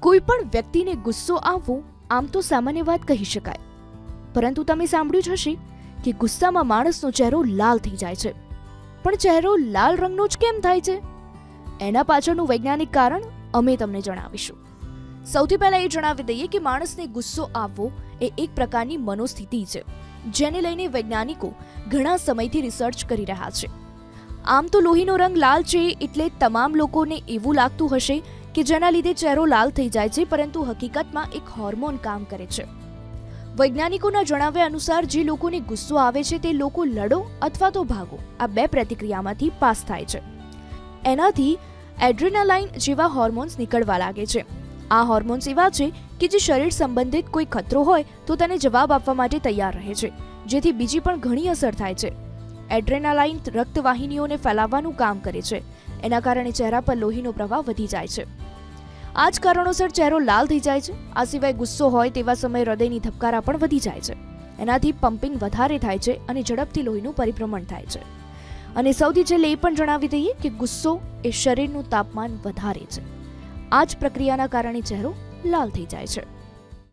કોઈ પણ વ્યક્તિને ગુસ્સો આવવો, આમ તો સામાન્ય વાત કહી શકાય. પરંતુ તમે સાંભળ્યું જ હશે કે ગુસ્સામાં માણસનો ચહેરો લાલ થઈ જાય છે. પણ ચહેરો લાલ રંગનો જ કેમ થાય છે? એના પાછળનું વૈજ્ઞાનિક કારણ અમે તમને જણાવીશું. સૌથી પહેલા એ જણાવી દઈએ કે માણસને ગુસ્સો આવવો એ એક પ્રકારની મનોસ્થિતિ છે, જેને લઈને વૈજ્ઞાનિકો ઘણા સમયથી રિસર્ચ કરી રહ્યા છે. આમ તો લોહીનો રંગ લાલ છે એટલે તમામ લોકોને એવું લાગતું હશે કે જેના લીધે ચહેરો લાલ થઈ જાય છે, પરંતુ હકીકતમાં એક હોર્મોન કામ કરે છે. વૈજ્ઞાનિકોના જણાવ્યા અનુસાર જે લોકોને ગુસ્સો આવે છે, તે લોકો લડો અથવા તો ભાગો. આ બે પ્રતિક્રિયામાંથી પાસ થાય છે. એનાથી એડ્રેનાલાઇન જેવા હોર્મોન્સ નીકળવા લાગે છે. આ હોર્મોન્સ એવા છે કે જે શરીર સંબંધિત કોઈ ખતરો હોય, તો તેને જવાબ આપવા માટે તૈયાર રહે છે, જેથી બીજી પણ ઘણી અસર થાય છે. એડ્રેનાલાઇન રક્તવાહિનીઓને ફેલાવવાનું કામ કરે છે. એના કારણે ચહેરા પર લોહીનો પ્રવાહ વધી જાય છે. આ જ કારણોસર ચહેરો લાલ થઈ જાય છે. આ સિવાય ગુસ્સો હોય તેવા સમયે હૃદયની ધબકારા પણ વધી જાય છે. એનાથી પમ્પિંગ વધારે થાય છે અને ઝડપથી લોહીનું પરિભ્રમણ થાય છે. અને સૌથી છેલ્લે એ પણ જણાવી દઈએ કે ગુસ્સો એ શરીરનું તાપમાન વધારે છે. આ જ પ્રક્રિયાના કારણે ચહેરો લાલ થઈ જાય છે.